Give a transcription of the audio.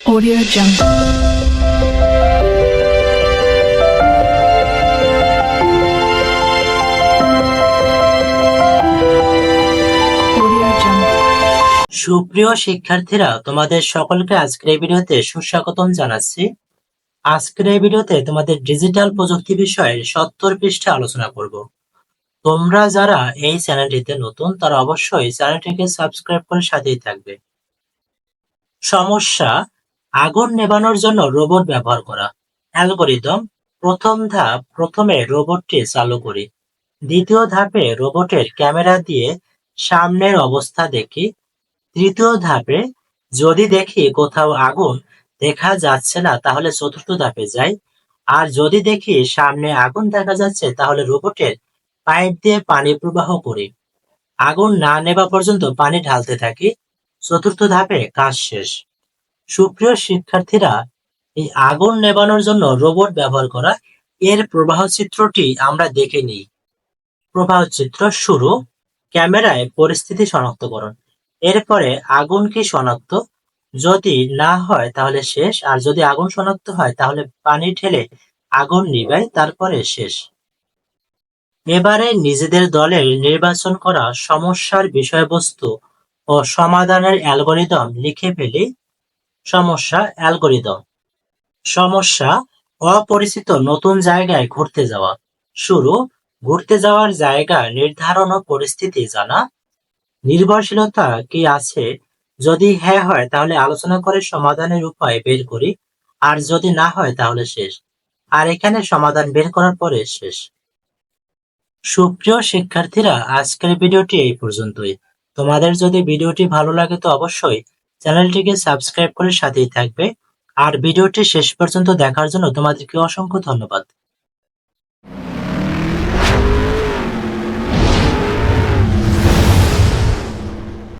Audio Jungle. সুপ্রিয় শিক্ষার্থীরা, তোমাদের সকলকে আজকের ভিডিওতে সুস্বাগতম জানাচ্ছি। আজকের এই ভিডিওতে তোমাদের ডিজিটাল প্রযুক্তি বিষয়ে সত্তর পৃষ্ঠা আলোচনা করব। তোমরা যারা এই চ্যানেলটিতে নতুন, তারা অবশ্যই চ্যানেলটিকে সাবস্ক্রাইব করে সাথেই থাকবে। সমস্যা আগুন নেভানোর জন্য রোবট ব্যবহার করা। অ্যালগোরিদম প্রথম ধাপ, প্রথমে রোবটটি চালু করি। দ্বিতীয় ধাপে রোবটের ক্যামেরা দিয়ে সামনের অবস্থা দেখি। তৃতীয় ধাপে যদি দেখি কোথাও আগুন দেখা যাচ্ছে না, তাহলে চতুর্থ ধাপে যাই। আর যদি দেখি সামনে আগুন দেখা যাচ্ছে, তাহলে রোবটের পাইপ দিয়ে পানি প্রবাহ করি। আগুন না নেবা পর্যন্ত পানি ঢালতে থাকি। চতুর্থ ধাপে কাজ শেষ। সুপ্রিয় শিক্ষার্থীরা, এই আগুন নেবানোর জন্য রোবট ব্যবহার করা এর প্রবাহ চিত্রটি আমরা দেখে নিই। প্রবাহ চিত্র শুরু। ক্যামেরায় পরিস্থিতি শনাক্তকরণ এরপরে আগুন কি শনাক্ত। যদি না হয় তাহলে শেষ, আর যদি আগুন শনাক্ত হয় তাহলে পানি ঠেলে আগুন নিভাই তারপরে শেষ। এবারে নিজেদের দলের নির্বাচন করা সমস্যার বিষয়বস্তু ও সমাধানের অ্যালগোরিদম লিখে ফেলি। সমস্যা অ্যালগোরিদম। সমস্যা, অপরিচিত নতুন জায়গায় ঘুরতে যাওয়া। শুরু, ঘুরতে যাওয়ার জায়গা নির্ধারণ ও পরিস্থিতি জানা। নির্ভরশীলতা কি আছে? যদি হ্যাঁ হয়, তাহলে আলোচনা করে সমাধানের উপায় বের করি। আর যদি না হয়, তাহলে শেষ। আর এখানে সমাধান বের করার পরে শেষ। সুপ্রিয় শিক্ষার্থীরা, আজকের ভিডিওটি এই পর্যন্তই। তোমাদের যদি ভিডিওটি ভালো লাগে, তো অবশ্যই চ্যানেলটিকে সাবস্ক্রাইব করে সাথেই থাকবে। আর ভিডিওটি শেষ পর্যন্ত দেখার জন্য তোমাদেরকে অসংখ্য ধন্যবাদ।